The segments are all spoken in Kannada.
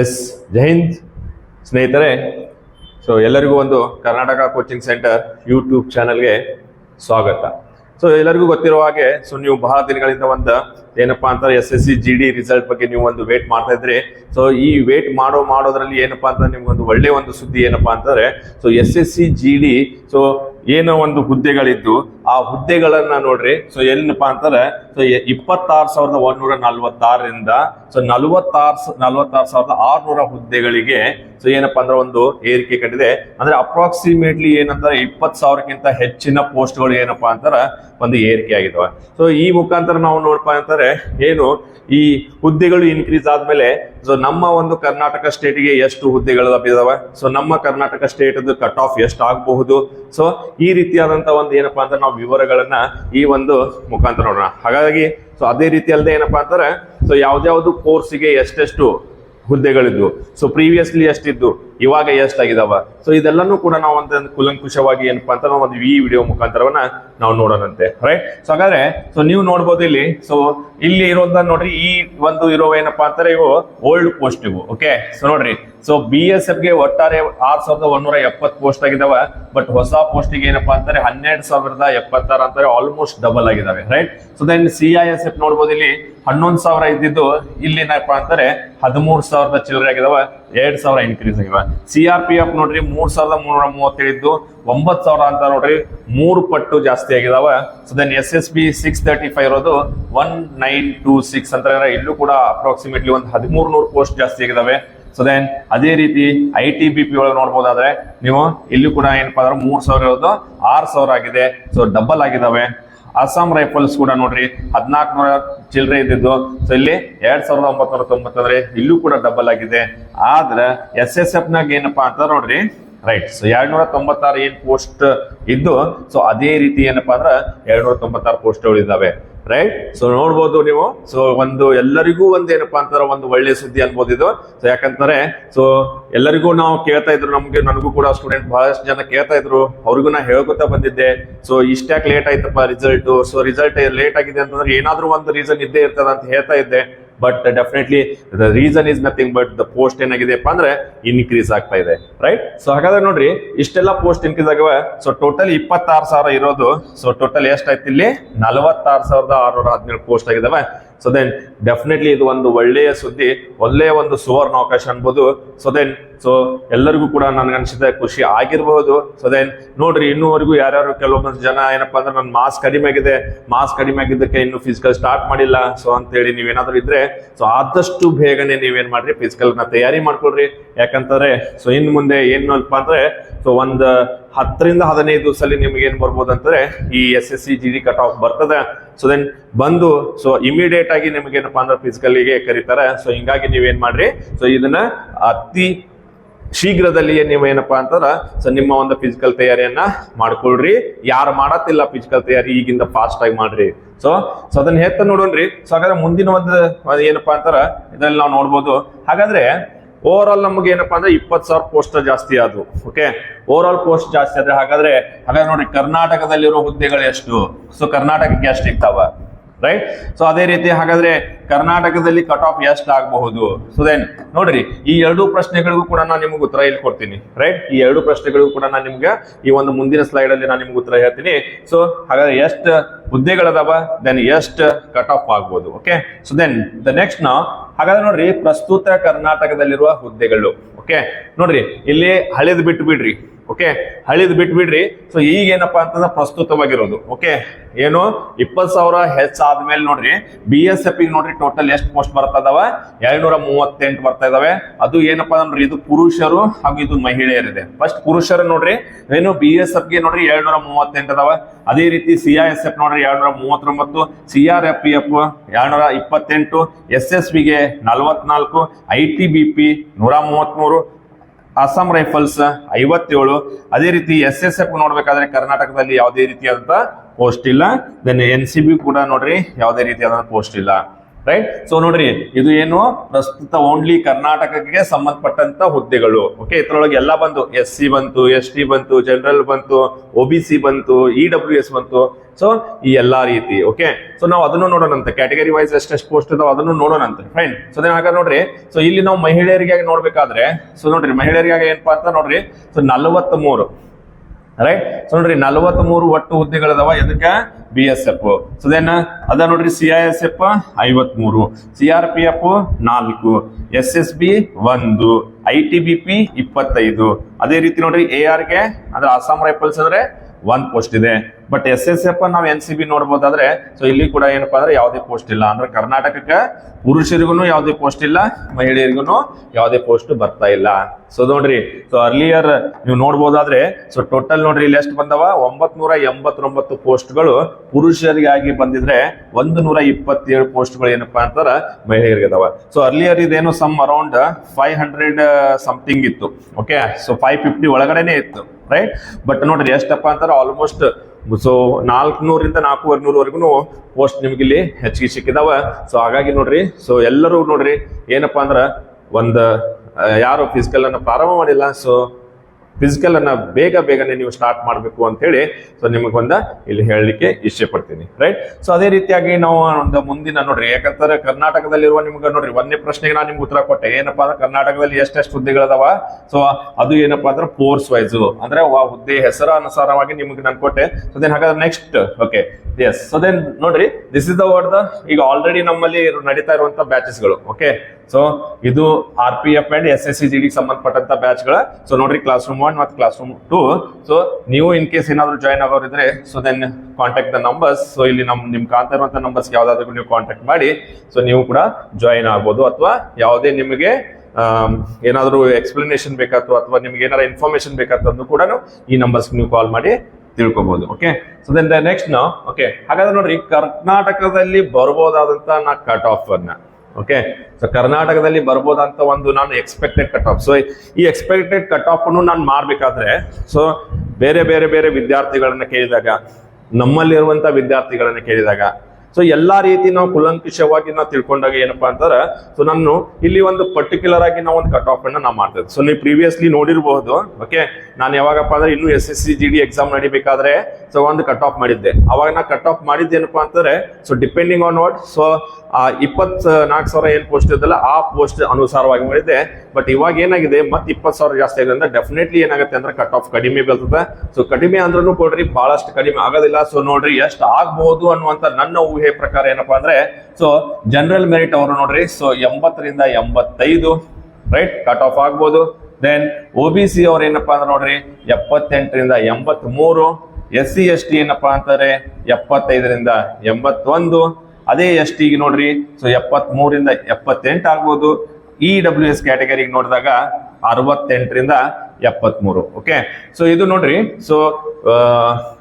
ಎಸ್ ಜೈ ಹಿಂದ್ ಸ್ನೇಹಿತರೆ, ಸೊ ಎಲ್ಲರಿಗೂ ಒಂದು ಕರ್ನಾಟಕ ಕೋಚಿಂಗ್ ಸೆಂಟರ್ ಯೂಟ್ಯೂಬ್ ಚಾನಲ್ಗೆ ಸ್ವಾಗತ. ಸೊ ಎಲ್ಲರಿಗೂ ಗೊತ್ತಿರುವ ಹಾಗೆ, ಸೊ ನೀವು ಬಹಳ ದಿನಗಳಿಂದ ಒಂದು ಏನಪ್ಪಾ ಅಂತಾರೆ S S C G D result ಬಗ್ಗೆ ನೀವು ಒಂದು ವೇಟ್ ಮಾಡ್ತಾ ಇದ್ರಿ, ಸೊ ಈ ವೇಟ್ ಮಾಡೋ ಮಾಡೋದ್ರಲ್ಲಿ ಏನಪ್ಪಾ ಅಂತ ನಿಮ್ಗೊಂದು ಒಳ್ಳೆ ಒಂದು ಸುದ್ದಿ ಏನಪ್ಪಾ ಅಂತಂದ್ರೆ, so S S C G D so ಏನೋ ಒಂದು ಹುದ್ದೆಗಳಿದ್ದು, ಆ ಹುದ್ದೆಗಳನ್ನ ನೋಡ್ರಿ ಸೊ ಏನಪ್ಪಾ ಅಂತಾರೆ ಸೊ ಇಪ್ಪತ್ತಾರು ಸಾವಿರದ ಒಂದೂರ ನಲ್ವತ್ತಾರರಿಂದ ಸೊ ನಲವತ್ತಾರು ನಲ್ವತ್ತಾರು ಸಾವಿರದ ಆರ್ನೂರ ಹುದ್ದೆಗಳಿಗೆ ಸೊ ಏನಪ್ಪಾ ಅಂದ್ರೆ ಒಂದು ಏರಿಕೆ ಕಂಡಿದೆ. ಅಂದ್ರೆ ಅಪ್ರಾಕ್ಸಿಮೇಟ್ಲಿ ಏನಂತಾರೆ ಇಪ್ಪತ್ ಸಾವಿರಕ್ಕಿಂತ ಹೆಚ್ಚಿನ ಪೋಸ್ಟ್ಗಳು ಏನಪ್ಪಾ ಅಂತಾರ ಒಂದು ಏರಿಕೆ ಆಗಿದಾವೆ. ಸೊ ಈ ಮುಖಾಂತರ ನಾವು ನೋಡಪ್ಪ ಅಂತಾರೆ ಏನು ಈ ಹುದ್ದೆಗಳು ಇನ್ಕ್ರೀಸ್ ಆದ್ಮೇಲೆ ಸೊ ನಮ್ಮ ಒಂದು ಕರ್ನಾಟಕ ಸ್ಟೇಟ್ಗೆ ಎಷ್ಟು ಹುದ್ದೆಗಳು ಲಭ್ಯದಾವೆ ಸೊ ನಮ್ಮ ಕರ್ನಾಟಕ ಸ್ಟೇಟ್ ಕಟ್ ಆಫ್ ಎಷ್ಟು ಆಗಬಹುದು? ಸೊ ಈ ರೀತಿಯಾದಂತ ಒಂದು ಏನಪ್ಪಾ ಅಂತ ನಾವು ವಿವರಗಳನ್ನ ಈ ಒಂದು ಮುಖಾಂತರ ನೋಡೋಣ. ಹಾಗಾಗಿ ಸೊ ಅದೇ ರೀತಿ ಅಲ್ಲದೆ ಏನಪ್ಪಾ ಅಂತಾರೆ ಸೊ ಯಾವ್ದಾವ್ದು ಕೋರ್ಸಿಗೆ ಎಷ್ಟೆಷ್ಟು ಹುದ್ದೆಗಳಿದ್ವು. ಸೊ ಪ್ರೀವಿಯಸ್ಲಿ ಎಷ್ಟಿದ್ದು ಇವಾಗ ಎಷ್ಟಾಗಿದಾವ? ಸೊ ಇದೆಲ್ಲನೂ ಕೂಡ ನಾವು ಒಂದು ಕುಲಂಕುಷವಾಗಿ ಏನಪ್ಪಾ ಅಂತ ನಾವು ಒಂದು ಈ ವಿಡಿಯೋ ಮುಖಾಂತರವನ್ನ ನಾವು ನೋಡೋಣಂತೆ ರೈಟ್ ಸೊ ಹಾಗಾದ್ರೆ ಸೊ ನೀವು ನೋಡ್ಬೋದು ಇಲ್ಲಿ ಸೊ ಇಲ್ಲಿ ಇರೋದ ನೋಡ್ರಿ, ಈ ಒಂದು ಇರೋ ಏನಪ್ಪಾ ಅಂತಾರೆ, ಇವು ಓಲ್ಡ್ ಪೋಸ್ಟ್ ಇವು ಓಕೆ ಸೊ ನೋಡ್ರಿ ಸೊ ಬಿ ಎಸ್ ಎಫ್ಗೆ ಒಟ್ಟಾರೆ ಆರ್ ಸಾವಿರದ ಒಂದೂರ ಎಪ್ಪತ್ ಪೋಸ್ಟ್ ಆಗಿದಾವ ಬಟ್ ಹೊಸ ಪೋಸ್ಟಿಗೆ ಏನಪ್ಪಾ ಅಂತಾರೆ, ಹನ್ನೆರಡು ಸಾವಿರದ ಎಪ್ಪತ್ತಾರು ಅಂತಾರೆ ಆಲ್ಮೋಸ್ಟ್ ಡಬಲ್ ಆಗಿದಾವೆ right so then C I S F ನೋಡ್ಬೋದು ಇಲ್ಲಿ, ಹನ್ನೊಂದು ಸಾವಿರ ಇದ್ದಿದ್ದು ಇಲ್ಲಿ ಏನಪ್ಪಾ ಅಂತಾರೆ, ಹದಿಮೂರು ಸಾವಿರದ ಚಿಲ್ಲರೆ ಆಗಿದಾವ ಎರಡ್ ಸಾವಿರ ಇನ್ಕ್ರೀಸ್ ಆಗಿವೆ. ಸಿ ಆರ್ ಪಿ ಎಫ್ ನೋಡ್ರಿ ಮೂರ್ ಸಾವಿರದ ಮುನ್ನೂರ ಮೂವತ್ತೇಳಿದ್ದು ಒಂಬತ್ ಸಾವಿರ ಅಂತ ನೋಡ್ರಿ ಮೂರು ಪಟ್ಟು ಜಾಸ್ತಿ ಆಗಿದಾವೆ. So then S S B six thirty five ಇರೋದು ಒನ್ ನೈನ್ ಟೂ ಸಿಕ್ಸ್ ಅಂತ ಇಲ್ಲೂ ಕೂಡ ಅಪ್ರಾಕ್ಸಿಮೇಟ್ಲಿ ಒಂದು ಹದಿಮೂರು ನೂರು ಪೋಸ್ಟ್ ಜಾಸ್ತಿ ಆಗಿದಾವೆ. ಸೊ ದೆನ್ ಅದೇ ರೀತಿ ಐ ಟಿ ಬಿ ಪಿ ಒಳಗೆ ನೋಡ್ಬೋದಾದ್ರೆ ನೀವು ಇಲ್ಲಿ ಕೂಡ ಏನಪ್ಪಾ ಅಂದ್ರೆ ಮೂರ್ ಸಾವಿರ ಇರೋದು ಆರ್ ಸಾವಿರ ಆಗಿದೆ. ಸೊ ಡಬಲ್ ಆಗಿದಾವೆ. ಅಸ್ಸಾಂ ರೈಫಲ್ಸ್ ಕೂಡ ನೋಡ್ರಿ ಹದಿನಾಲ್ಕು ನೂರ ಚಿಲ್ಲರೆ ಇದ್ದಿದ್ದು. ಸೊ ಇಲ್ಲಿ ಎರಡ್ ಸಾವಿರದ ಒಂಬತ್ನೂರ ತೊಂಬತ್ತಂದ್ರೆ ಇಲ್ಲೂ ಕೂಡ ಡಬಲ್ ಆಗಿದೆ. ಆದ್ರೆ ಎಸ್ ಎಸ್ ಎಫ್ ನಾಗ ಏನಪ್ಪಾ ಅಂತ ನೋಡ್ರಿ. ರೈಟ್ ಸೊ ಎರಡ್ನೂರ ತೊಂಬತ್ತಾರು ಏನ್ ಪೋಸ್ಟ್ ಇದ್ದು ಸೊ ಅದೇ ರೀತಿ ಏನಪ್ಪಾ ಅಂದ್ರೆ ಎರಡ್ ನೂರ ತೊಂಬತ್ತಾರು ಪೋಸ್ಟ್ಗಳು ಇದಾವೆ ರೈಟ್ ಸೊ ನೋಡ್ಬೋದು ನೀವು. ಸೊ ಒಂದು ಎಲ್ಲರಿಗೂ ಒಂದು ಏನಪ್ಪಾ ಅಂತಾರ, ಒಂದು ಒಳ್ಳೆ ಸುದ್ದಿ ಅನ್ಬೋದು ಇದು. ಸೊ ಯಾಕಂತಾರೆ ಸೊ ಎಲ್ಲರಿಗೂ ನಾವು ಕೇಳ್ತಾ ಇದ್ರು, ನಮ್ಗೆ, ನನಗೂ ಕೂಡ ಸ್ಟೂಡೆಂಟ್ ಬಹಳಷ್ಟು ಜನ ಕೇಳ್ತಾ ಇದ್ರು. ಅವ್ರಿಗೂ ನಾ ಹೇಳ್ಕೊತಾ ಬಂದಿದ್ದೆ. ಸೊ ಇಷ್ಟ್ಯಾಕ್ ಲೇಟ್ ಆಯ್ತಪ್ಪ ರಿಸಲ್ಟ್ ಸೊ ರಿಸಲ್ಟ್ ಲೇಟ್ ಆಗಿದೆ ಅಂತಂದ್ರೆ ಏನಾದ್ರೂ ಒಂದು ರೀಸನ್ ಇದ್ದೇ ಇರ್ತದ ಅಂತ ಹೇಳ್ತಾ ಇದ್ದೆ. But definitely the reason is nothing but the post ಏನಾಗಿದೆಪ್ಪ ಅಂದ್ರೆ ಇನ್ಕ್ರೀಸ್ ಆಗ್ತಾ ಇದೆ ರೈಟ್ ಸೊ ಹಾಗಾದ್ರೆ ನೋಡ್ರಿ, ಇಷ್ಟೆಲ್ಲ ಪೋಸ್ಟ್ ಇನ್ಕ್ರೀಸ್ ಆಗವೆ. ಸೊ ಟೋಟಲ್ ಇಪ್ಪತ್ತಾರು ಸಾವಿರ ಇರೋದು. ಸೊ ಟೋಟಲ್ ಎಷ್ಟಾಯ್ತು ಇಲ್ಲಿ? ನಲವತ್ತಾರು ಸಾವಿರದ ಆರ್ನೂರ ಹದಿನೇಳು ಪೋಸ್ಟ್ ಆಗಿದಾವೆ. ಸೊ ದೆನ್ ಡೆಫಿನೆಟ್ಲಿ ಇದು ಒಂದು ಒಳ್ಳೆಯ ಸುದ್ದಿ, ಒಳ್ಳೆಯ ಒಂದು ಸುವರ್ಣ ಅವಕಾಶ ಅನ್ಬೋದು. ಸೊ ದೆನ್ ಸೊ ಎಲ್ಲರಿಗೂ ಕೂಡ ನನ್ಗನ್ಸಿದ ಖುಷಿ ಆಗಿರಬಹುದು ಸೊ ದೆನ್ ನೋಡ್ರಿ, ಇನ್ನೂವರೆಗೂ ಯಾರ್ಯಾರು ಕೆಲವೊಂದು ಜನ ಏನಪ್ಪಾ ಅಂದ್ರೆ ನನ್ನ ಮಾಸ್ ಕಡಿಮೆ ಆಗಿದೆ. ಮಾಸ್ ಕಡಿಮೆ ಆಗಿದ್ದಕ್ಕೆ ಇನ್ನು ಫಿಸಿಕಲ್ ಸ್ಟಾರ್ಟ್ ಮಾಡಿಲ್ಲ. ಸೊ ಅಂತೇಳಿ ನೀವೇನಾದ್ರೂ ಇದ್ರೆ ಸೊ ಆದಷ್ಟು ಬೇಗನೆ ನೀವೇನ್ ಮಾಡ್ರಿ ಫಿಸಿಕಲ್ನ ತಯಾರಿ ಮಾಡ್ಕೊಡ್ರಿ ಯಾಕಂತಂದ್ರೆ ಸೊ ಇನ್ ಮುಂದೆ ಏನಪ್ಪ ಅಂದ್ರೆ ಸೊ ಒಂದ್ ಹತ್ತರಿಂದ ಹದಿನೈದು ಸಲ ನಿಮ್ಗೆ ಏನ್ ಬರ್ಬೋದು ಅಂತಂದ್ರೆ, ಈ S S C G D cut off ಬರ್ತದೆ. ಸೊ ದೆನ್ ಬಂದು ಸೊ ಇಮಿಡಿಯೇಟ್ ಆಗಿ ನಿಮ್ಗೆ ಏನಪ್ಪಾ ಅಂದ್ರೆ ಫಿಸಿಕಲ್ಗೆ ಕರೀತಾರೆ. ಸೊ ಹಿಂಗಾಗಿ ನೀವೇನ್ ಮಾಡ್ರಿ ಸೊ ಇದನ್ನ ಅತಿ ಶೀಘ್ರದಲ್ಲಿಯೇ ನೀವು ಏನಪ್ಪಾ ಅಂತಂದ್ರೆ ಸೊ ನಿಮ್ಮ ಒಂದು ಫಿಸಿಕಲ್ ತಯಾರಿಯನ್ನ ಮಾಡ್ಕೊಳ್ರಿ. ಯಾರು ಮಾಡತ್ತಿಲ್ಲ ಫಿಸಿಕಲ್ ತಯಾರಿ, ಈಗಿಂದ ಫಾಸ್ಟ್ ಆಗಿ ಮಾಡ್ರಿ. ಸೊ ಸೊ ಅದನ್ನ ಹೇಳ್ತ ನೋಡೋಣ್ರಿ. ಸೊ ಹಾಗಾದ್ರೆ ಮುಂದಿನ ಒಂದು ಒಂದು ಏನಪ್ಪಾ ಅಂತಾರ ಇದರಲ್ಲಿ ನಾವು ನೋಡ್ಬೋದು. ಹಾಗಾದ್ರೆ ಓವರ್ ಆಲ್ ನಮ್ಗೆ ಏನಪ್ಪಾ ಅಂದ್ರೆ ಇಪ್ಪತ್ತು ಸಾವಿರ ಪೋಸ್ಟ್ ಜಾಸ್ತಿ ಆದ್ವು. ಓಕೆ ಓವರ್ ಆಲ್ ಪೋಸ್ಟ್ ಜಾಸ್ತಿ ಆದ್ರೆ ಹಾಗಾದ್ರೆ ಹಾಗಾದ್ರೆ ನೋಡಿ ಕರ್ನಾಟಕದಲ್ಲಿರೋ ಹುದ್ದೆಗಳು ಎಷ್ಟು? ಸೊ ಕರ್ನಾಟಕಕ್ಕೆ ಎಷ್ಟು ಇರ್ತಾವ ರೈಟ್ ಸೊ ಅದೇ ರೀತಿ ಹಾಗಾದ್ರೆ ಕರ್ನಾಟಕದಲ್ಲಿ ಕಟ್ ಆಫ್ ಎಷ್ಟು ಆಗಬಹುದು? ಸೊ ದೆನ್ ನೋಡ್ರಿ, ಈ ಎರಡು ಪ್ರಶ್ನೆಗಳಿಗೂ ಕೂಡ ನಾನು ನಿಮ್ಗೆ ಉತ್ತರ ಇಲ್ಲಿ ಕೊಡ್ತೀನಿ ರೈಟ್ ಈ ಎರಡು ಪ್ರಶ್ನೆಗಳಿಗೂ ಕೂಡ ನಾನು ನಿಮ್ಗೆ ಈ ಒಂದು ಮುಂದಿನ ಸ್ಲೈಡ್ ಅಲ್ಲಿ ನಾನು ನಿಮ್ಗೆ ಉತ್ತರ ಹೇಳ್ತೀನಿ. ಸೊ ಹಾಗಾದ್ರೆ ಎಷ್ಟು ಹುದ್ದೆಗಳದಾವ? ದೆನ್ ಎಷ್ಟು ಕಟ್ ಆಫ್ ಆಗ್ಬೋದು okay so then the next ನಾವು ಹಾಗಾದ್ರೆ ನೋಡ್ರಿ, ಪ್ರಸ್ತುತ ಕರ್ನಾಟಕದಲ್ಲಿರುವ ಹುದ್ದೆಗಳು ಓಕೆ ನೋಡ್ರಿ, ಇಲ್ಲಿ ಹಳೆದ್ ಬಿಟ್ಟು ಬಿಡ್ರಿ ಓಕೆ ಹಳಿದ್ ಬಿಟ್ಬಿಡ್ರಿ. ಸೊ ಈಗ ಏನಪ್ಪಾ ಅಂತಂದ್ರೆ ಪ್ರಸ್ತುತವಾಗಿರೋದು. ಓಕೆ ಏನು? ಇಪ್ಪತ್ ಸಾವಿರ ಹೆಚ್ಚಾದ್ಮೇಲೆ ನೋಡ್ರಿ ಬಿ ಎಸ್ ಎಫ್ ನೋಡ್ರಿ ಟೋಟಲ್ ಎಷ್ಟು ಪೋಸ್ಟ್ ಬರ್ತಾ ಇದಾವ ಎರಡ್ನೂರ ಮೂವತ್ತೆಂಟು ಬರ್ತಾ ಇದಾವೆ. ಅದು ಏನಪ್ಪಾ ಅಂದ್ರೆ ಇದು ಪುರುಷರು ಹಾಗೂ ಇದು ಮಹಿಳೆಯರಿದೆ. ಫಸ್ಟ್ ಪುರುಷರು ನೋಡ್ರಿ, ಏನು? ಬಿ ಎಸ್ ಎಫ್ಗೆ ನೋಡ್ರಿ ಎರಡ್ನೂರ ಮೂವತ್ತೆಂಟು ಅದಾವ ಅದೇ ರೀತಿ ಸಿ ಆರ್ ಎಸ್ ಎಫ್ ನೋಡ್ರಿ ಎರಡ್ನೂರ ಮೂವತ್ತೊಂಬತ್ತು ಸಿ ಆರ್ ಎಫ್ ಎಫ್ ಎರಡ್ನೂರ ಇಪ್ಪತ್ತೆಂಟು ಎಸ್ ಎಸ್ ಬಿಗೆ ನಲವತ್ನಾಲ್ಕು ಐ ಟಿ ಬಿ ಪಿ ನೂರ ಮೂವತ್ಮೂರು ಅಸ್ಸಾಂ ರೈಫಲ್ಸ್ ಐವತ್ತೇಳು. ಅದೇ ರೀತಿ ಎಸ್ ಎಸ್ ಎಫ್ ನೋಡ್ಬೇಕಾದ್ರೆ ಕರ್ನಾಟಕದಲ್ಲಿ ಯಾವುದೇ ರೀತಿಯಾದಂತ ಪೋಸ್ಟ್ ಇಲ್ಲ. ದೆನ್ ಎನ್ ಸಿ ಬಿ ಕೂಡ ನೋಡ್ರಿ, ಯಾವುದೇ ರೀತಿಯಾದ ಪೋಸ್ಟ್ ಇಲ್ಲ. ರೈಟ್ ಸೊ ನೋಡ್ರಿ, ಇದು ಏನು? ಪ್ರಸ್ತುತ ಓನ್ಲಿ ಕರ್ನಾಟಕಕ್ಕೆ ಸಂಬಂಧಪಟ್ಟಂತ ಹುದ್ದೆಗಳು. ಓಕೆ ಇದ್ರೊಳಗೆ ಎಲ್ಲ ಬಂತು ಎಸ್ ಸಿ ಬಂತು ಎಸ್ ಟಿ ಬಂತು ಜನರಲ್ ಬಂತು ಒ ಬಿ ಸಿ ಬಂತು ಇ ಡಬ್ಲ್ಯೂ ಎಸ್ ಬಂತು. ಸೊ ಈ ಎಲ್ಲಾ ರೀತಿ ಓಕೆ ಸೊ ನಾವು ಅದನ್ನು ನೋಡೋಣಂತೆ. ಕ್ಯಾಟಗರಿ ವೈಸ್ ಎಷ್ಟೆಷ್ಟು ಪೋಸ್ಟ್ ಇದಾವೆ ಅದನ್ನು ನೋಡೋಣಂತೆ. ಫೈನ್ ಸೊ ಹಾಗಾದ್ರೆ ನೋಡ್ರಿ ಸೊ ಇಲ್ಲಿ ನಾವು ಮಹಿಳೆಯರಿಗಾಗಿ ನೋಡ್ಬೇಕಾದ್ರೆ ಸೊ ನೋಡ್ರಿ, ಮಹಿಳೆಯರಿಗಾಗಿ ಏನಪ್ಪಾ ಅಂತ ನೋಡ್ರಿ ಸೊ ನಲವತ್ತ್ ಮೂರು ರೈಟ್ ಸೊ ನೋಡ್ರಿ ನಲವತ್ತ್ ಮೂರು ಒಟ್ಟು ಹುದ್ದೆಗಳದಾವ ಎದಕ್ಕೆ? B S F so then ಅದ ನೋಡ್ರಿ ಸಿ ಐ ಎಸ್ ಎಫ್ ಐವತ್ ಮೂರು ಸಿ ಆರ್ ಪಿ ಎಫ್ ನಾಲ್ಕು ಎಸ್ ಎಸ್ ಬಿ ಒಂದು ಐ ಟಿ ಬಿ ಪಿ ಇಪ್ಪತ್ತೈದು. ಅದೇ ರೀತಿ ನೋಡ್ರಿ ಎ ಆರ್ಗೆ ಅಂದ್ರೆ ಅಸ್ಸಾಂ ರೈಫಲ್ಸ್ ಅಂದ್ರೆ ಒಂದ್ ಪೋಸ್ಟ್ ಇದೆ. ಬಟ್ ಎಸ್ ಎಸ್ ಎಫ್ ನಾವು ಎನ್ ಸಿ ಬಿ ನೋಡ್ಬೋದಾದ್ರೆ ಸೊ ಇಲ್ಲಿ ಕೂಡ ಏನಪ್ಪಾ ಅಂದ್ರೆ ಯಾವುದೇ ಪೋಸ್ಟ್ ಇಲ್ಲ. ಅಂದ್ರೆ ಕರ್ನಾಟಕಕ್ಕೆ ಪುರುಷರಿಗೂ ಯಾವುದೇ ಪೋಸ್ಟ್ ಇಲ್ಲ ಮಹಿಳೆಯರಿಗೂ ಯಾವುದೇ ಪೋಸ್ಟ್ ಬರ್ತಾ ಇಲ್ಲ. ಸೊ ನೋಡ್ರಿ ಸೊ ಅರ್ಲಿಯರ್ ನೀವು ನೋಡ್ಬೋದಾದ್ರೆ ಸೊ ಟೋಟಲ್ ನೋಡ್ರಿ ಇಲ್ಲಿ ಎಷ್ಟು ಬಂದವ? ಒಂಬತ್ ನೂರ ಎಂಬತ್ತೊಂಬತ್ತು ಪೋಸ್ಟ್ಗಳು ಪುರುಷರಿಗಾಗಿ ಬಂದಿದ್ರೆ ಒಂದು ನೂರ ಇಪ್ಪತ್ತೇಳು ಪೋಸ್ಟ್ಗಳು ಏನಪ್ಪಾ ಅಂತಾರೆ, ಮಹಿಳೆಯರಿಗೆ ಅದಾವ. ಸೊ ಅರ್ಲಿಯರ್ ಇದೇನು some around five hundred something ಇತ್ತು. ಓಕೆ ಸೊ ಫೈವ್ ಫಿಫ್ಟಿ ಒಳಗಡೆನೆ ಇತ್ತು. ರೈಟ್ ಬಟ್ ನೋಡ್ರಿ ಎಷ್ಟಪ್ಪ ಅಂತಾರೆ ಆಲ್ಮೋಸ್ಟ್ ಸೊ ನಾಲ್ಕುನೂರಿಂದ ನಾಲ್ಕೂವರೆ ನೂರವರೆಗೂ ಪೋಸ್ಟ್ ನಿಮ್ಗೆ ಇಲ್ಲಿ ಹೆಚ್ಚಿಗೆ ಸಿಕ್ಕಿದಾವ. ಸೊ ಹಾಗಾಗಿ ನೋಡ್ರಿ ಸೊ ಎಲ್ಲರೂ ನೋಡ್ರಿ, ಏನಪ್ಪಾ ಅಂದ್ರೆ, ಒಂದು ಯಾರು ಫಿಸಿಕಲ್ ಅನ್ನು ಪ್ರಾರಂಭ ಮಾಡಿಲ್ಲ ಸೊ ಫಿಸಿಕಲ್ ಅನ್ನ ಬೇಗ ಬೇಗನೆ ನೀವು ಸ್ಟಾರ್ಟ್ ಮಾಡಬೇಕು ಅಂತ ಹೇಳಿ ಸೊ ನಿಮಗೊಂದು ಇಲ್ಲಿ ಹೇಳಲಿಕ್ಕೆ ಇಷ್ಟ ಪಡ್ತೀನಿ ರೈಟ್ ಸೊ ಅದೇ ರೀತಿಯಾಗಿ ನಾವು ಒಂದು ಮುಂದಿನ ನೋಡ್ರಿ ಯಾಕಂದ್ರೆ ಕರ್ನಾಟಕದಲ್ಲಿರುವ ನಿಮ್ಗೆ ನೋಡ್ರಿ ಒಂದೇ ಪ್ರಶ್ನೆಗೆ ನಾನು ನಿಮ್ಗೆ ಉತ್ತರ ಕೊಟ್ಟೆ, ಏನಪ್ಪಾ ಅಂದ್ರೆ ಕರ್ನಾಟಕದಲ್ಲಿ ಎಷ್ಟೆಷ್ಟು ಹುದ್ದೆಗಳದಾವ? ಸೊ ಅದು ಏನಪ್ಪಾ ಅಂದ್ರೆ ಫೋರ್ಸ್ ವೈಸ್ ಅಂದ್ರೆ ಆ ಹುದ್ದೆ ಹೆಸರ ಅನುಸಾರವಾಗಿ ನಿಮ್ಗೆ ನಾನು ಕೊಟ್ಟೆ. ಸೊ ದೆನ್ ಹಾಗಾದ್ರೆ next okay S so then ನೋಡ್ರಿ ದಿಸ್ ಇಸ್ ದ ವರ್ಡ್ ಈಗ ಆಲ್ರೆಡಿ ನಮ್ಮಲ್ಲಿ ನಡೀತಾ ಇರುವಂತ ಬ್ಯಾಚಸ್ಗಳು ಓಕೆ ಸೊ ಇದು R P F and S S C G D ಸಂಬಂಧಪಟ್ಟಂತ ಬ್ಯಾಚ್ಗಳ ಸೊ ನೋಡ್ರಿ ಕ್ಲಾಸ್ ರೂಮ್ ಒನ್ ಮತ್ತು ಕ್ಲಾಸ್ ರೂಮ್ ಟು ಸೊ ನೀವು ಇನ್ ಕೇಸ್ ಏನಾದರೂ join ಆಗೋರಿದ್ರೆ so then contact the numbers so ಇಲ್ಲಿ ನಮ್ಮ ನಿಮ್ ಕಾಣ್ತಾ ಇರುವಂಥ ನಂಬರ್ಸ್ ಯಾವ್ದಾದ್ರು ನೀವು ಕಾಂಟ್ಯಾಕ್ಟ್ ಮಾಡಿ. ಸೊ ನೀವು ಕೂಡ ಜಾಯಿನ್ ಆಗ್ಬೋದು. ಅಥವಾ ಯಾವುದೇ ನಿಮಗೆ ಏನಾದರೂ ಏನಾದ್ರು ಎಕ್ಸ್ಪ್ಲನೇಷನ್ ಬೇಕಾಯ್ತು ಅಥವಾ ನಿಮ್ಗೆ ಏನಾರ ಇನ್ಫಾರ್ಮೇಶನ್ ಬೇಕಾಯ್ತು ಕೂಡ ಈ ನಂಬರ್ಸ್ ನೀವು ಕಾಲ್ ಮಾಡಿ ತಿಳ್ಕೊಬಹುದು okay so then the next ನಾವು ಓಕೆ ಹಾಗಾದ್ರೆ ನೋಡ್ರಿ, ಕರ್ನಾಟಕದಲ್ಲಿ ಬರ್ಬೋದಾದಂತ ನಾ ಕಟ್ ಆಫ್ ಅನ್ನ. ಓಕೆ ಸೊ ಕರ್ನಾಟಕದಲ್ಲಿ ಬರ್ಬೋದಂತ ಒಂದು ನಾನು ಎಕ್ಸ್ಪೆಕ್ಟೆಡ್ ಕಟ್ ಆಫ್ ಸೊ ಈ ಎಕ್ಸ್ಪೆಕ್ಟೆಡ್ ಕಟ್ ಆಫ್ ಅನ್ನು ನಾನು ಮಾಡ್ಬೇಕಾದ್ರೆ ಸೊ ಬೇರೆ ಬೇರೆ ಬೇರೆ ವಿದ್ಯಾರ್ಥಿಗಳನ್ನ ಕೇಳಿದಾಗ, ನಮ್ಮಲ್ಲಿರುವಂತ ವಿದ್ಯಾರ್ಥಿಗಳನ್ನ ಕೇಳಿದಾಗ ಸೊ ಎಲ್ಲಾ ರೀತಿ ನಾವು ಕುಲಂಕುಷವಾಗಿ ನಾವು ತಿಳ್ಕೊಂಡಾಗ ಏನಪ್ಪಾ ಅಂತಂದ್ರೆ ಸೊ ನಾನು ಇಲ್ಲಿ ಒಂದು ಪರ್ಟಿಕ್ಯುಲರ್ ಆಗಿ ನಾವು ಒಂದು ಕಟ್ ಆಫ್ ಅನ್ನ ನಾವು ಮಾಡ್ತೇವೆ ಸೊ ನೀವು ಪ್ರೀವಿಯಸ್ಲಿ ನೋಡಿರಬಹುದು ಓಕೆ ನಾನು ಯಾವಾಗಪ್ಪ ಅಂದ್ರೆ ಇನ್ನು S S C G D exam ನಡಿಬೇಕಾದ್ರೆ so ಒಂದು ಕಟ್ ಆಫ್ ಮಾಡಿದ್ದೆ. ಅವಾಗ ನಾ ಕಟ್ ಆಫ್ ಮಾಡಿದ್ದೇನಪ್ಪಾ ಅಂತಾರೆ so depending on what so ಇಪ್ಪತ್ ನಾಲ್ಕು ಸಾವಿರ ಏನ್ ಪೋಸ್ಟ್ ಇದಲ್ಲ ಆ ಪೋಸ್ಟ್ ಅನುಸಾರವಾಗಿ ಮಾಡಿದ್ದೆ. ಬಟ್ ಇವಾಗ ಏನಾಗಿದೆ, ಮತ್ತೆ ಇಪ್ಪತ್ತು ಸಾವಿರ ಜಾಸ್ತಿ ಆಗಿದೆ ಡೆಫಿನೆಟ್ಲಿ ಏನಾಗುತ್ತೆ ಅಂದ್ರೆ ಕಟ್ ಆಫ್ ಕಡಿಮೆ ಬೀಳ್ತದೆ. ಸೊ ಕಡಿಮೆ ಅಂದ್ರೂ ಕೊಡ್ರಿ ಬಹಳಷ್ಟು ಕಡಿಮೆ ಆಗೋದಿಲ್ಲ. ಸೊ ನೋಡ್ರಿ, ಎಷ್ಟು ಆಗ್ಬಹುದು ಅನ್ನುವಂತ ನನ್ನ ಊಹೆ ಪ್ರಕಾರ ಏನಪ್ಪಾ ಅಂದ್ರೆ ಸೊ ಜನರಲ್ ಮೆರಿಟ್ ಅವರು ನೋಡ್ರಿ ಸೊ ಎಂಬತ್ತರಿಂದ ಎಂಬತ್ತೈದು ರೈಟ್ ಕಟ್ ಆಫ್ ಆಗ್ಬೋದು. ದೆನ್ ಒ ಬಿ ಸಿ ಅವ್ರು ಏನಪ್ಪಾ ಅಂದ್ರೆ ನೋಡ್ರಿ, ಎಪ್ಪತ್ತೆಂಟರಿಂದ ಎಂಬತ್ ಮೂರು ಎಸ್ ಸಿ ಎಸ್ ಟಿ ಏನಪ್ಪಾ ಅಂತಾರೆ, ಎಪ್ಪತ್ತೈದರಿಂದ ಎಂಬತ್ತೊಂದು. ಅದೇ ಎಸ್ ಟಿಗೆ ನೋಡ್ರಿ ಸೊ ಎಪ್ಪತ್ ಮೂರಿಂದ ಎಪ್ಪತ್ತೆಂಟು ಆಗ್ಬೋದು. ಇ ಡಬ್ಲ್ಯೂ ಎಸ್ ಕ್ಯಾಟಗರಿಗೆ ನೋಡಿದಾಗ ಅರವತ್ತೆಂಟರಿಂದ ಎಪ್ಪತ್ಮೂರು ಓಕೆ ಸೊ ಇದು ನೋಡ್ರಿ ಸೊ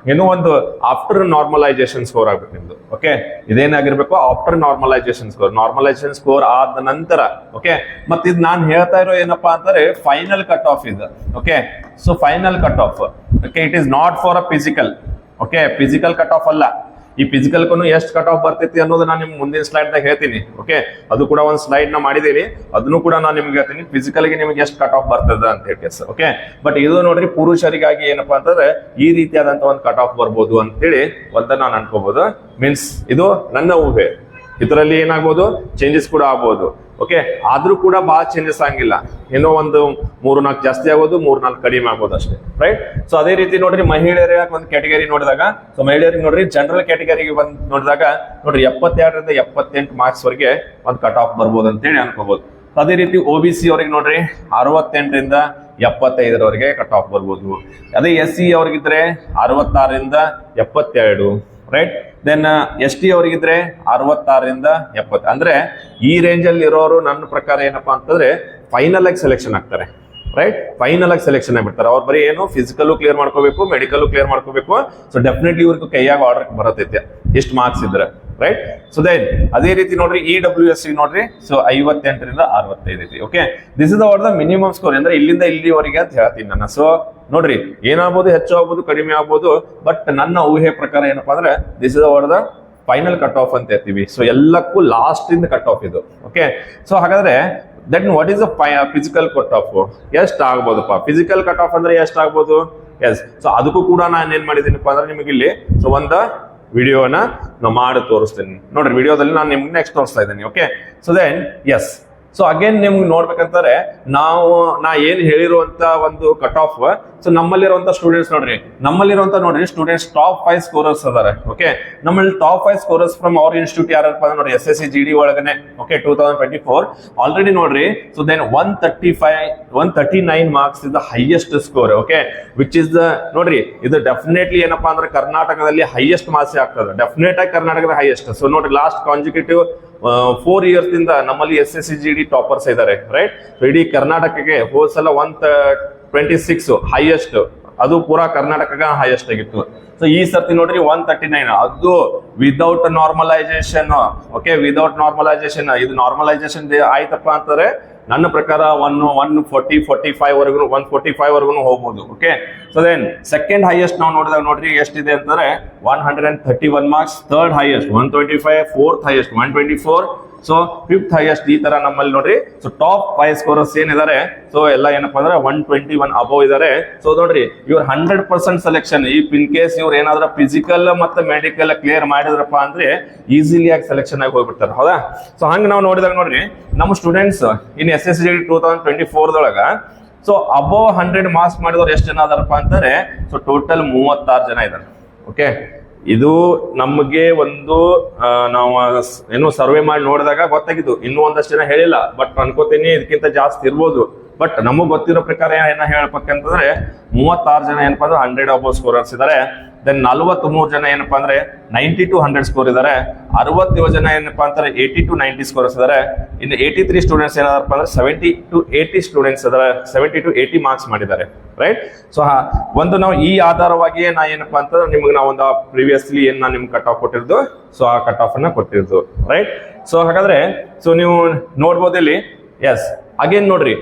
ಏನೋ ಒಂದು ಆಫ್ಟರ್ ನಾರ್ಮಲೈಸೇಷನ್ ಸ್ಕೋರ್ ಆಗ್ಬೇಕು ನಿಮ್ದು okay ಇದೇನಾಗಿರ್ಬೇಕು? After normalisation score normalisation score ಆದ ನಂತರ ಓಕೆ ಮತ್ತೆ ಇದು ನಾನು ಹೇಳ್ತಾ ಇರೋ ಏನಪ್ಪಾ ಅಂತಾರೆ ಫೈನಲ್ ಕಟ್ ಆಫ್ ಇದು okay so final cut off okay it is not for a physical okay physical cut off ಅಲ್ಲ. ಈ ಫಿಸಿಕಲ್ ಎಷ್ಟು ಕಟ್ ಆಫ್ ಬರ್ತೈತಿ ಅನ್ನೋದು ನಾನು ನಿಮ್ಗೆ ಮುಂದಿನ ಸ್ಲೈಡ್ ದಾಗ ಹೇಳ್ತೀನಿ ಓಕೆ ಅದು ಕೂಡ ಒಂದು ಸ್ಲೈಡ್ನ ಮಾಡಿದೀವಿ ಅದನ್ನು ಕೂಡ ನಾನು ನಿಮ್ಗೆ ಹೇಳ್ತೀನಿ. ಫಿಸಿಕಲ್ಗೆ ನಿಮ್ಗೆ ಎಷ್ಟು ಕಟ್ ಆಫ್ ಬರ್ತದ ಅಂತ ಹೇಳಿ ಸರ್ ಓಕೆ ಬಟ್ ಇದು ನೋಡ್ರಿ ಪುರುಷರಿಗಾಗಿ ಏನಪ್ಪಾ ಅಂತಂದ್ರೆ ಈ ರೀತಿಯಾದಂತ ಒಂದು ಕಟ್ ಆಫ್ ಬರ್ಬೋದು ಅಂತೇಳಿ ಒಂದ ನಾನು ಅನ್ಕೋಬಹುದು ಮೀನ್ಸ್ ಇದು ನನ್ನ ಊಹೆ. ಇದರಲ್ಲಿ ಏನಾಗ್ಬೋದು? ಚೇಂಜಸ್ ಕೂಡ ಆಗ್ಬೋದು. ಓಕೆ ಆದ್ರೂ ಕೂಡ ಬಹಳ ಚೇಂಜಸ್ ಆಗಿಲ್ಲ ಏನೋ ಒಂದು ಮೂರು ನಾಲ್ಕು ಜಾಸ್ತಿ ಆಗೋದು ಮೂರ್ ನಾಲ್ಕು ಕಡಿಮೆ ಆಗೋದು ಅಷ್ಟೇ ರೈಟ್ ಸೊ ಅದೇ ರೀತಿ ನೋಡ್ರಿ ಮಹಿಳೆಯರ ಒಂದು ಕ್ಯಾಟಗರಿ ನೋಡಿದಾಗ ಸೊ ಮಹಿಳೆಯರಿಗೆ ನೋಡ್ರಿ ಜನರಲ್ ಕ್ಯಾಟಗರಿಗೆ ಬಂದ್ ನೋಡಿದಾಗ, ನೋಡ್ರಿ, ಎಪ್ಪತ್ತೆರಡರಿಂದ ಎಪ್ಪತ್ತೆಂಟು ಮಾರ್ಕ್ಸ್ ವರೆಗೆ ಒಂದು ಕಟ್ ಆಫ್ ಬರ್ಬೋದು ಅಂತೇಳಿ ಅನ್ಕೋಬಹುದು ಅದೇ ರೀತಿ ಒ ಬಿ ಸಿ ಅವ್ರಿಗೆ ನೋಡ್ರಿ, ಅರವತ್ತೆಂಟರಿಂದ ಎಪ್ಪತ್ತೈದರವರೆಗೆ ಕಟ್ ಆಫ್ ಬರ್ಬೋದು. ಅದೇ ಎಸ್ ಸಿ ಅವ್ರಿಗಿದ್ರೆ ಅರವತ್ತಾರರಿಂದ ಎಪ್ಪತ್ತೆರಡು ರೈಟ್ ದೆನ್ ಎಸ್ ಟಿ ಅವರಿಗಿದ್ರೆ ಅರವತ್ತಾರರಿಂದ ಎಪ್ಪತ್ತು. ಅಂದ್ರೆ ಈ ರೇಂಜ್ ಅಲ್ಲಿ ಇರೋರು ನನ್ನ ಪ್ರಕಾರ ಏನಪ್ಪಾ ಅಂತಂದ್ರೆ ಫೈನಲ್ ಆಗಿ ಸೆಲೆಕ್ಷನ್ ಆಗ್ತಾರೆ ರೈಟ್ ಫೈನಲ್ ಆಗಿ ಸೆಲೆಕ್ಷನ್ ಆಗಿಬಿಡ್ತಾರೆ. ಅವ್ರು ಬರೀ ಏನು ಫಿಸಿಕಲ್ ಕ್ಲಿಯರ್ ಮಾಡ್ಕೋಬೇಕು ಮೆಡಿಕಲ್ ಕ್ಲಿಯರ್ ಮಾಡ್ಕೋಬೇಕು. ಸೊ ಡೆಫಿನೆಟ್ಲಿ ಇವ್ರಿಗೆ ಕೈಯಾಗಿ ಆರ್ಡರ್ ಬರತೈತೆ. ಎಷ್ಟು ಮಾರ್ಕ್ಸ್ ಇದ್ರೆ. ರೈಟ್ ಸೊ ದೆನ್ ಅದೇ ರೀತಿ ನೋಡ್ರಿ ಇ ಡಬ್ಲ್ಯೂ ಎಸ್ ನೋಡ್ರಿ ಸೊ ಐವತ್ತೆಂಟರಿಂದ ಅರವತ್ತೈದು ಐತಿ okay this is our the minimum score ಅಂದ್ರೆ ಇಲ್ಲಿಂದ ಇಲ್ಲಿವರೆಗೆ ಅಂತ ಹೇಳ್ತೀನಿ ನಾನು. ಸೊ ನೋಡ್ರಿ, ಏನಾಗ್ಬೋದು ಹೆಚ್ಚು ಆಗ್ಬೋದು, ಕಡಿಮೆ ಆಗ್ಬೋದು ಬಟ್ ನನ್ನ ಊಹೆ ಪ್ರಕಾರ ಏನಪ್ಪಾ ಅಂದ್ರೆ this is our the final cut off ಅಂತ ಹೇಳ್ತೀವಿ. ಸೊ ಎಲ್ಲಕ್ಕೂ ಲಾಸ್ಟ್ ಇಂದ ಕಟ್ ಆಫ್ ಇದು ಓಕೆ ಸೊ ಹಾಗಾದ್ರೆ that what a physical cut off ಎಷ್ಟು ಆಗ್ಬೋದಪ್ಪ. ಫಿಸಿಕಲ್ ಕಟ್ ಆಫ್ ಅಂದ್ರೆ ಎಷ್ಟ್ ಆಗ್ಬೋದು? ಎಸ್ ಸೊ ಅದಕ್ಕೂ ಕೂಡ ನಾನು ಏನ್ ಮಾಡಿದ್ದೀನಪ್ಪ ಅಂದ್ರೆ ನಿಮಗೆ ಇಲ್ಲಿ ಸೊ ಒಂದು ವಿಡಿಯೋನ ನಾವು ಮಾಡಿ ತೋರಿಸ್ತೀನಿ. ನೋಡ್ರಿ, ವಿಡಿಯೋದಲ್ಲಿ ನಾನು ನಿಮ್ಗೆ ನೆಕ್ಸ್ಟ್ ತೋರಿಸ್ತಾ ಇದ್ದೀನಿ okay so then yes so again ನಿಮ್ಗೆ ನೋಡ್ಬೇಕಂತಾರೆ ನಾವು, ನಾ ಏನ್ ಹೇಳಿರುವಂತ ಒಂದು ಕಟ್ ಆಫ್ ಸೊ ನಮ್ಮಲ್ಲಿರುವಂತ ಸ್ಟೂಡೆಂಟ್ಸ್ ನೋಡ್ರಿ. ನಮ್ಮಲ್ಲಿರುವಂತ ನೋಡ್ರಿ ಸ್ಟೂಡೆಂಟ್ಸ್ ಟಾಪ್ ಫೈವ್ ಸ್ಕೋರರ್ಸ್ ಅದಾರೆ ಓಕೆ ನಮ್ಮಲ್ಲಿ top five scorers from our institute ಯಾರಪ್ಪ ನೋಡ್ರಿ S S C G D ಒಳಗನೆ okay two thousand twenty four already ನೋಡ್ರಿ so then one thirty five one thirty nine marks is the highest score okay which is the ನೋಡ್ರಿ, ಇದು ಡೆಫಿನೆಟ್ಲಿ ಏನಪ್ಪಾ ಅಂದ್ರೆ ಕರ್ನಾಟಕದಲ್ಲಿ ಹೈಯೆಸ್ಟ್ ಮಾರ್ಕ್ಸ್ ಆಗ್ತದೆ. ಡೆಫಿನೆಟ್ ಆಗಿ ಕರ್ನಾಟಕದ ಹೈಯೆಸ್ಟ್ ಸೊ ನೋಡ್ರಿ ಲಾಸ್ಟ್ ಕಾನ್ಸಿಕ್ಯೂಟಿವ್ ಫೋರ್ ಇಯರ್ಸ್ ಇಂದ ನಮ್ಮಲ್ಲಿ S S C G D toppers ಇದ್ದಾರೆ ರೈಟ್ ಇಡೀ ಕರ್ನಾಟಕಕ್ಕೆ ಹೋದ ಸಲ ಒನ್ ಟ್ವೆಂಟಿ ಸಿಕ್ಸ್ ಹೈಯೆಸ್ಟ್ ಅದು ಪೂರಾ ಕರ್ನಾಟಕ ಹೈಯೆಸ್ಟ್ ಆಗಿತ್ತು. ಸೊ ಈ ಸರ್ತಿ ನೋಡ್ರಿ ಒನ್ ತರ್ಟಿ ನೈನ್ ಅದು without normalization okay without normalization ಇದು ನಾರ್ಮಲೈಸೇಷನ್ ಆಯ್ತಪ್ಪ ಅಂತಾರೆ ನನ್ನ ಪ್ರಕಾರ one one forty forty five ವರೆಗೂ ಒನ್ ಫೋರ್ಟಿ ಫೈವ್ ವರೆಗೂ ಹೋಗ್ಬೋದು okay so then second highest ನಾವು ನೋಡಿದಾಗ ನೋಡ್ರಿ, ಎಷ್ಟಿದೆ ಅಂತಂದ್ರೆ one hundred and thirty one marks third highest one twenty five fourth highest one twenty four so fifth highest ಈ ತರ ನಮ್ಮಲ್ಲಿ ನೋಡ್ರಿ. ಸೊ ಟಾಪ್ ಫೈವ್ ಸ್ಕೋರರ್ಸ್ ಏನಿದ್ದಾರೆ? ಸೊ ಎಲ್ಲ ಏನಪ್ಪಾ ಅಂದ್ರೆ ಒನ್ ಟ್ವೆಂಟಿ ಒನ್ ಅಬೌವ್ ಇದಾರೆ ಸೊ ನೋಡ್ರಿ, ಇವ್ರ ಹಂಡ್ರೆಡ್ ಪರ್ಸೆಂಟ್ ಸೆಲೆಕ್ಷನ್ ಈ ಪಿನ್ ಕೇಸ್ ಇವ್ರು ಏನಾದ್ರೂ ಫಿಸಿಕಲ್ ಮತ್ತೆ ಮೆಡಿಕಲ್ ಕ್ಲಿಯರ್ ಮಾಡಿದ್ರಪ್ಪ ಅಂದ್ರೆ ಈಸಿಲಿ ಆಗಿ ಸೆಲೆಕ್ಷನ್ ಆಗಿ ಹೋಗ್ಬಿಡ್ತಾರೆ. ಹೌದಾ? ಸೊ ಹಂಗೆ ನಾವು ನೋಡಿದಾಗ ನೋಡ್ರಿ ನಮ್ಮ students in S S G two thousand twenty ಫೋರ್ದೊಳಗ so above hundred marks ಮಾಡಿದವ್ರು ಎಷ್ಟು ಜನ ಅದಾರಪ್ಪ ಅಂತಾರೆ ಸೊ ಟೋಟಲ್ ಮೂವತ್ತಾರು ಜನ ಇದ್ದಾರೆ ಓಕೆ ಇದು ನಮಗೆ ಒಂದು ನಾವು ಏನು ಸರ್ವೆ ಮಾಡಿ ನೋಡಿದಾಗ ಗೊತ್ತಾಗಿದ್ದು. ಇನ್ನೂ ಒಂದಷ್ಟು ಜನ ಹೇಳಿಲ್ಲ. ಬಟ್ ಅನ್ಕೋತೀನಿ ಇದಕ್ಕಿಂತ ಜಾಸ್ತಿ ಇರ್ಬೋದು. ಬಟ್ ನಮಗ್ ಗೊತ್ತಿರೋ ಪ್ರಕಾರ ಏನ ಹೇಳ್ಬೇಕಂತಂದ್ರೆ, ಮೂವತ್ತಾರು ಜನ ಏನಪ್ಪಾ ಅಂದ್ರೆ ಹಂಡ್ರೆಡ್ ಅಬೋ ಸ್ಕೋರರ್ಸ್ ಇದಾರೆ. ದೆನ್ ನಲವತ್ತ್ ಮೂರು ಜನ ಏನಪ್ಪ ಅಂದ್ರೆ ನೈಂಟಿ ಟು ಹಂಡ್ರೆಡ್ ಸ್ಕೋರ್ ಇದ್ದಾರೆ ಅರವತ್ತೇಳು ಜನ ಏನಪ್ಪಾ ಅಂತಾರೆ ಏಯ್ಟಿ ಟು ನೈಂಟಿ ಸ್ಕೋರ್ಸ್ ಇದಾರೆ ಇನ್ನು ಏಯ್ಟಿ ತ್ರೀ ಸ್ಟೂಡೆಂಟ್ಸ್ ಏನಾದಪ್ಪ ಅಂದ್ರೆ ಸೆವೆಂಟಿ ಟು ಏಯ್ಟಿ ಸ್ಟೂಡೆಂಟ್ಸ್ ಇದಾರೆ. ಸೆವೆಂಟಿ ಟು ಏಯ್ಟಿ ಮಾರ್ಕ್ಸ್ ಮಾಡಿದ್ದಾರೆ. ರೈಟ್ ಸೊ ಒಂದು ನಾವು ಈ ಆಧಾರವಾಗಿಯೇ ನಾ ಏನಪ್ಪಾ ಅಂತಂದ್ರೆ ನಿಮ್ಗೆ ನಾವು ಒಂದು ಪ್ರೀವಿಯಸ್ಲಿ ಏನ್ ನಾನು ನಿಮ್ಗೆ ಕಟ್ ಆಫ್ ಕೊಟ್ಟಿರೋದು ಸೊ ಆ ಕಟ್ ಆಫ್ ಅನ್ನ ಕೊಟ್ಟಿರೋದು. ರೈಟ್ ಸೊ ಹಾಗಾದ್ರೆ ಸೊ ನೀವು ನೋಡ್ಬೋದು ಇಲ್ಲಿ ಎಸ್ ಅಗೇನ್ ನೋಡ್ರಿ.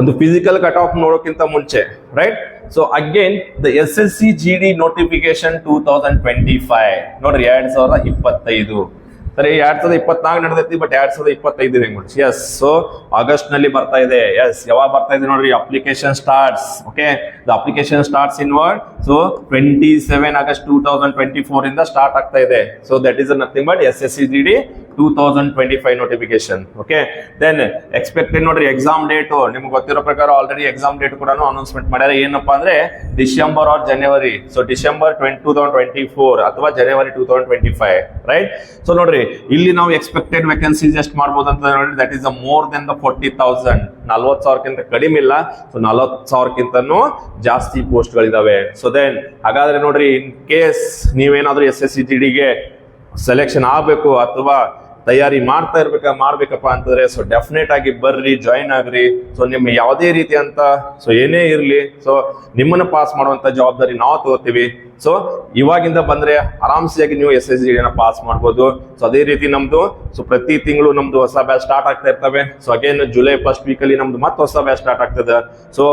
ಒಂದು ಫಿಸಿಕಲ್ ಕಟ್ ಆಫ್ ನೋಡೋಕ್ಕಿಂತ ಮುಂಚೆ right so again the S S C G D notification two thousand twenty five ನೋಡ್ರಿ, ಎರಡ್ ಸಾವಿರದ ಇಪ್ಪತ್ತೈದು. ಸರಿ, ಎರಡ್ ಸಾವಿರದ ಇಪ್ಪತ್ನಾಲ್ಕು ನಡೆದೈತಿ ಬಟ್ ಎರಡ್ ಸಾವಿರದ ಇಪ್ಪತ್ತೈದು ಹೆಂಗ್ ಎಸ್ ಸೊ ಆಗಸ್ಟ್ನಲ್ಲಿ ಬರ್ತಾ ಇದೆ. ಎಸ್ ಯಾವಾಗ ಬರ್ತಾ ಇದೆ ನೋಡ್ರಿ application starts okay the application starts in word so twenty seven August two thousand twenty four ಇಂದ ಸ್ಟಾರ್ಟ್ ಆಗ್ತಾ ಇದೆ. So that is nothing but S S C G D two thousand twenty five notification okay then expected ನೋಡ್ರಿ ಎಕ್ಸಾಮ್ ಡೇಟ್ ನಿಮ್ಗೆ ಗೊತ್ತಿರೋ ಪ್ರಕಾರ ಆಲ್ರೆಡಿ ಎಕ್ಸಾಮ್ ಡೇಟ್ ಕೂಡ ಅನೌನ್ಸ್ಮೆಂಟ್ ಮಾಡ್ಯಾರ. ಏನಪ್ಪಾ ಅಂದ್ರೆ December or January so December twenty two thousand twenty four ಅಥವಾ January two thousand twenty five right so ನೋಡ್ರಿ, ಇಲ್ಲಿ ನಾವು ಎಕ್ಸ್ಪೆಕ್ಟೆಡ್ ವೇಕೆನ್ಸೀಸ್ ಎಷ್ಟು ಮಾಡ್ಬೋದು ಅಂತ ನೋಡಿ that the more then the forty thousand ನಲ್ವತ್ತು ಸಾವಿರಕ್ಕಿಂತ ಕಡಿಮೆ ಇಲ್ಲ. ಸೊ ನಲ್ವತ್ತು ಸಾವಿರಕ್ಕಿಂತನೂ ಜಾಸ್ತಿ ಪೋಸ್ಟ್ಗಳಿದಾವೆ. ಸೊ ದೆನ್ ಹಾಗಾದ್ರೆ ನೋಡ್ರಿ ಇನ್ ಕೇಸ್ ನೀವೇನಾದ್ರೂ ಎಸ್ ಎಸ್ ಸಿ ಟಿ ಡಿಗೆ ಸೆಲೆಕ್ಷನ್ ಆಗಬೇಕು ಅಥವಾ ತಯಾರಿ ಮಾಡ್ತಾ ಇರ್ಬೇಕ, ಮಾಡ್ಬೇಕಪ್ಪ ಅಂತಂದ್ರೆ ಸೊ ಡೆಫಿನೆಟ್ ಆಗಿ ಬರ್ರಿ ಜಾಯಿನ್ ಆಗ್ರಿ. ಸೊ ನಿಮ್ಮ ಯಾವುದೇ ರೀತಿ ಅಂತ ಸೊ ಏನೇ ಇರ್ಲಿ ಸೊ ನಿಮ್ಮನ್ನ ಪಾಸ್ ಮಾಡುವಂತ ಜವಾಬ್ದಾರಿ ನಾವು ತಗೋತೀವಿ. ಸೊ ಇವಾಗಿಂದ ಬಂದ್ರೆ ಆರಾಮ್ಸಿಯಾಗಿ ನೀವು ಎಸ್ ಎಸ್ ಜಿನ ಪಾಸ್ ಮಾಡ್ಬೋದು. ಸೊ ಅದೇ ರೀತಿ ನಮ್ದು ಸೊ ಪ್ರತಿ ತಿಂಗಳು ನಮ್ದು ಹೊಸ ಬ್ಯಾಚ್ ಸ್ಟಾರ್ಟ್ ಆಗ್ತಾ ಇರ್ತವೆ. So again July first week ಅಲ್ಲಿ ನಮ್ದು ಮತ್ತೆ ಹೊಸ ಬ್ಯಾಚ್ ಸ್ಟಾರ್ಟ್ ಆಗ್ತದೆ. So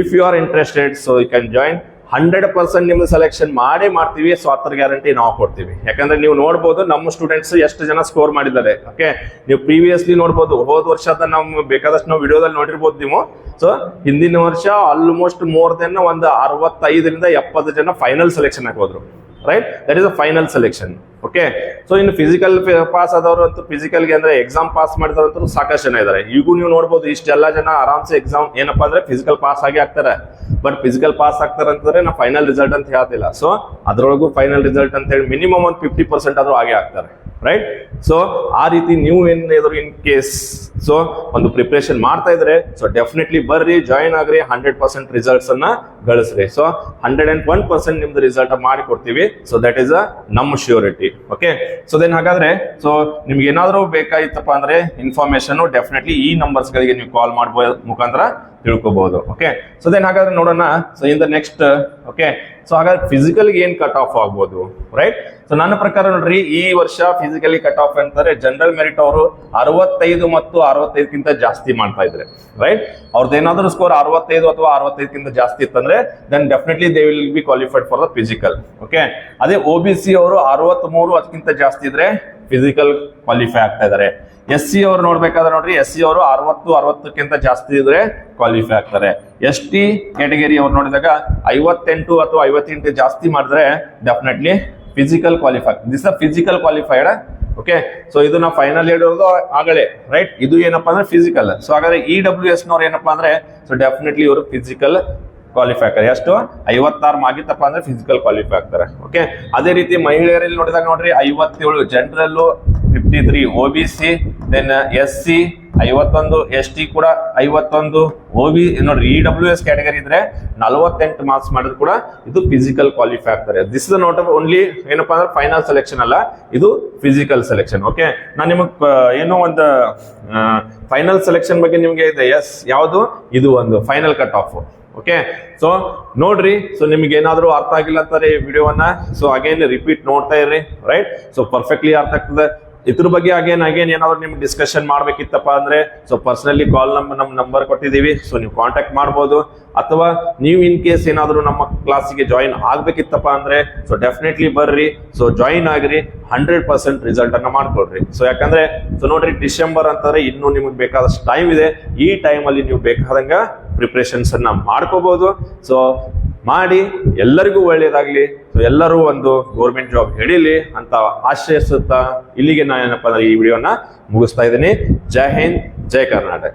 if you are interested so you can join hundred percent ನಿಮ್ದು ಸೆಲೆಕ್ಷನ್ ಮಾಡೇ ಮಾಡ್ತೀವಿ ಸೊ ಅದ್ರ ಗ್ಯಾರಂಟಿ ನಾವು ಕೊಡ್ತೀವಿ. ಯಾಕಂದ್ರೆ ನೀವು ನೋಡ್ಬೋದು, ನಮ್ಮ ಸ್ಟೂಡೆಂಟ್ಸ್ ಎಷ್ಟು ಜನ ಸ್ಕೋರ್ ಮಾಡಿದ್ದಾರೆ ಓಕೆ ನೀವು ಪ್ರೀವಿಯಸ್ಲಿ ನೋಡ್ಬೋದು, ಹೋದ ವರ್ಷದ ನಾವು ಬೇಕಾದಷ್ಟು ನಾವು ವಿಡಿಯೋದಲ್ಲಿ ನೋಡಿರ್ಬೋದು ನೀವು. ಸೊ ಹಿಂದಿನ ವರ್ಷ ಆಲ್ಮೋಸ್ಟ್ ಮೋರ್ ದೆನ್ ಒಂದು ಅರವತ್ತೈದರಿಂದ ಎಪ್ಪತ್ತು ಜನ ಫೈನಲ್ ಸೆಲೆಕ್ಷನ್ ಹೋದ್ರು right that is a final selection okay so ಇನ್ನು ಫಿಸಿಕಲ್ ಪಾಸ್ ಆದವರು ಅಂತೂ ಫಿಸಿಕಲ್ಗೆ ಅಂದ್ರೆ ಎಕ್ಸಾಮ್ ಪಾಸ್ ಮಾಡಿದವರು ಸಾಕಷ್ಟು ಜನ ಇದ್ದಾರೆ. ಈಗೂ ನೀವು ನೋಡ್ಬೋದು ಇಷ್ಟೆಲ್ಲ ಜನ ಆರಾಮ್ಸೆ ಎಕ್ಸಾಮ್ ಏನಪ್ಪಾ ಅಂದ್ರೆ ಫಿಸಿಕಲ್ ಪಾಸ್ ಆಗಿ ಆಗ್ತಾರೆ. ಬಟ್ ಫಿಸಿಕಲ್ ಪಾಸ್ ಆಗ್ತಾರೆ ಅಂತಂದ್ರೆ ನಾ ಫೈನಲ್ ರಿಸಲ್ಟ್ ಅಂತ ಹೇಳ್ತಿಲ್ಲ. ಸೊ ಅದ್ರೊಳಗೂ ಫೈನಲ್ ರಿಸಲ್ಟ್ ಅಂತ ಹೇಳಿ ಮಿನಿಮಮ್ ಒಂದು ಫಿಫ್ಟಿ ಪರ್ಸೆಂಟ್ ಆದ್ರೂ ಆಗೇ ಆಗ್ತಾರೆ. ರೈಟ್ ಸೊ ಆ ರೀತಿ ನೀವು ಏನಾದ್ರು ಇನ್ ಕೇಸ್ ಸೊ ಒಂದು ಪ್ರಿಪರೇಷನ್ ಮಾಡ್ತಾ ಇದ್ರೆ ಸೊ ಡೆಫಿನೆಟ್ಲಿ ಬರ್ರಿ ಜಾಯಿನ್ ಆಗ್ರಿ ಹಂಡ್ರೆಡ್ ಪರ್ಸೆಂಟ್ ರಿಸಲ್ಟ್ಸ್ ಅನ್ನ ಗಳಿಸ್ರಿ. So hundred and one percent ನಿಮ್ದು ರಿಸಲ್ಟ್ ಮಾಡಿ ಕೊಡ್ತೀವಿ. ಸೊ ದಟ್ ಈಸ್ ಅ ನಮ್ಮ ಶ್ಯೂರಿಟಿ ಓಕೆ ಸೊ ದೆನ್ ಹಾಗಾದ್ರೆ ಸೊ ನಿಮ್ಗೆ ಏನಾದರೂ ಬೇಕಾಗಿತ್ತಪ್ಪ ಅಂದ್ರೆ ಇನ್ಫಾರ್ಮೇಶನ್ ಡೆಫಿನೆಟ್ಲಿ ಈ ನಂಬರ್ಸ್ ಗಳಿಗೆ ನೀವು ಕಾಲ್ ಮಾಡಬಹುದು ಮುಖಾಂತರ ತಿಳ್ಕೊಬಹುದು ಓಕೆ ಸೊ ದೆನ್ ಹಾಗಾದ್ರೆ ನೋಡೋಣ. So in the next okay so ಹಾಗಾದ್ರೆ ಫಿಸಿಕಲ್ ಏನ್ ಕಟ್ ಆಫ್ ಆಗ್ಬೋದು? ರೈಟ್ ಸೊ ನನ್ನ ಪ್ರಕಾರ ನೋಡ್ರಿ, ಈ ವರ್ಷ ಫಿಸಿಕಲಿ ಕಟ್ ಆಫ್ ಅಂತಾರೆ ಜನರಲ್ ಮೆರಿಟ್ ಅವರು ಅರವತ್ತೈದು ಮತ್ತು ಅರವತ್ತೈದಕ್ಕಿಂತ ಜಾಸ್ತಿ ಮಾಡ್ತಾ ಇದ್ರೆ ರೈಟ್ ಅವ್ರದ್ದು ಏನಾದ್ರು ಸ್ಕೋರ್ ಅರವತ್ತೈದು ಅಥವಾ ಅರವತ್ತೈದಕ್ಕಿಂತ ಜಾಸ್ತಿ ಇತ್ತಂದ್ರೆ then definitely they will be qualified for the physical okay ಅದೇ ಒ ಬಿ ಸಿ ಅವರು ಅರವತ್ಮೂರು ಅದಕ್ಕಿಂತ ಜಾಸ್ತಿ ಇದ್ರೆ ಫಿಸಿಕಲ್ ಕ್ವಾಲಿಫೈ ಆಗ್ತಾ ಇದಾರೆ ಎಸ್ ಸಿ ಅವ್ರು ನೋಡ್ಬೇಕಾದ್ರೆ ನೋಡ್ರಿ ಎಸ್ ಸಿ ಅವರು ಅರವತ್ತು, ಅರವತ್ತಕ್ಕಿಂತ ಜಾಸ್ತಿ ಇದ್ರೆ ಕ್ವಾಲಿಫೈ ಆಗ್ತಾರೆ. ಎಸ್ ಟಿ ಕ್ಯಾಟಗರಿ ಅವ್ರು ನೋಡಿದಾಗ ಐವತ್ತೆಂಟು ಅಥವಾ ಐವತ್ತೆಂಟು ಜಾಸ್ತಿ ಮಾಡಿದ್ರೆ definitely physical qualify this physical qualified okay so ಇದು ನಾವು ಫೈನಲ್ ಹೇಳಿರೋದು ಆಗಲೇ ರೈಟ್ ಇದು ಏನಪ್ಪ ಅಂದ್ರೆ ಫಿಸಿಕಲ್ ಸೊ ಹಾಗಾದ್ರೆ ಇ ಡಬ್ಲ್ಯೂ ಎಸ್ ನವ್ರು ಏನಪ್ಪಾ ಅಂದ್ರೆ ಸೊ ಡೆಫಿನೆಟ್ಲಿ ಇವರು ಫಿಸಿಕಲ್ ಕ್ವಾಲಿಫೈ ಆಗ್ತಾರೆ. ಎಷ್ಟು? ಐವತ್ತಾರು ಮಾಗಿತ್ತಪ್ಪ ಅಂದ್ರೆ ಫಿಸಿಕಲ್ ಕ್ವಾಲಿಫೈ ಆಗ್ತಾರೆ. ಓಕೆ ಅದೇ ರೀತಿ ಮಹಿಳೆಯರಲ್ಲಿ ನೋಡಿದಾಗ ನೋಡ್ರಿ, ಐವತ್ತೇಳು ಜನರಲ್ಲೂ fifty three O B C then S C ಐವತ್ತೊಂದು ಎಸ್ ಟಿ ಕೂಡ ಐವತ್ತೊಂದು ಓ ಬಿ ನೋಡ್ರಿ ಇ ಡಬ್ಲ್ಯೂ ಎಸ್ ಕ್ಯಾಟಗರಿ ಇದ್ರೆ ನಲವತ್ತೆಂಟು ಮಾರ್ಕ್ಸ್ ಮಾಡಿದ್ರು ಕೂಡ ಇದು ಫಿಸಿಕಲ್ ಕ್ವಾಲಿಫೈ ಆಗ್ತಾರೆ. ದಿಸ್ ಇಸ್ ನಾಟ್ ಓನ್ಲಿ ಏನಪ್ಪಾ ಅಂದ್ರೆ ಫೈನಲ್ ಸೆಲೆಕ್ಷನ್ ಅಲ್ಲ, ಇದು ಫಿಸಿಕಲ್ ಸೆಲೆಕ್ಷನ್ ಓಕೆ ನಾನು ನಿಮಗೆ ಏನೋ ಒಂದು ಫೈನಲ್ ಸೆಲೆಕ್ಷನ್ ಬಗ್ಗೆ ನಿಮಗೆ ಇದೆ ಎಸ್ ಯಾವುದು? ಇದು ಒಂದು final cut off okay so ನೋಡ್ರಿ ಸೊ ನಿಮ್ಗೆ ಏನಾದರೂ ಅರ್ಥ ಆಗಿಲ್ಲ ಅಂತಾರೆ ಈ ವಿಡಿಯೋವನ್ನ ಸೊ ಅಗೇನ್ ರಿಪೀಟ್ ನೋಡ್ತಾ ಇರ್ರಿ ರೈಟ್ ಸೊ ಪರ್ಫೆಕ್ಟ್ಲಿ ಅರ್ಥ ಆಗ್ತದೆ. ಇದ್ರ ಬಗ್ಗೆ ಅಗೇನ್ ಅಗೇನ್ ಏನಾದ್ರು ನಿಮ್ಗೆ ಡಿಸ್ಕಷನ್ ಮಾಡ್ಬೇಕಿತ್ತಪ್ಪ ಅಂದ್ರೆ ಸೊ ಪರ್ಸನಲಿ ಕಾಲ್ ನಮ್ ನಮ್ ನಂಬರ್ ಕೊಟ್ಟಿದೀವಿ ಸೊ ನೀವು ಕಾಂಟ್ಯಾಕ್ಟ್ ಮಾಡ್ಬೋದು. ಅಥವಾ ನೀವು ಇನ್ ಕೇಸ್ ಏನಾದ್ರು ನಮ್ಮ ಕ್ಲಾಸಿಗೆ ಜಾಯಿನ್ ಆಗ್ಬೇಕಿತ್ತಪ್ಪ ಅಂದ್ರೆ ಸೊ ಡೆಫಿನೆಟ್ಲಿ ಬರ್ರಿ. ಸೊ ಜಾಯಿನ್ ಆಗ್ರಿ. ಹಂಡ್ರೆಡ್ ಪರ್ಸೆಂಟ್ ರಿಸಲ್ಟ್ ಅನ್ನ ಮಾಡ್ಕೊಡ್ರಿ ಸೊ ಯಾಕಂದ್ರೆ ಸೊ ನೋಡ್ರಿ, ಡಿಸೆಂಬರ್ ಅಂತಂದ್ರೆ ಇನ್ನೂ ನಿಮ್ಗೆ ಬೇಕಾದಷ್ಟು ಟೈಮ್ ಇದೆ. ಈ ಟೈಮ್ ಅಲ್ಲಿ ನೀವು ಬೇಕಾದಂಗ ಪ್ರಿಪ್ರೇಷನ್ಸ್ ಅನ್ನ ಮಾಡ್ಕೋಬಹುದು ಸೊ ಮಾಡಿ, ಎಲ್ಲರಿಗೂ ಒಳ್ಳೇದಾಗ್ಲಿ. ಎಲ್ಲರೂ ಒಂದು ಗೌರ್ಮೆಂಟ್ ಜಾಬ್ ಹಿಡೀಲಿ ಅಂತ ಆಶ್ರಯಿಸುತ್ತಾ ಇಲ್ಲಿಗೆ ನಾನು ಏನಪ್ಪಾ ಅಂದ್ರೆ ಈ ವಿಡಿಯೋನ ಮುಗಿಸ್ತಾ ಇದ್ದೀನಿ. ಜೈ ಹಿಂದ್, ಜೈ ಕರ್ನಾಟಕ.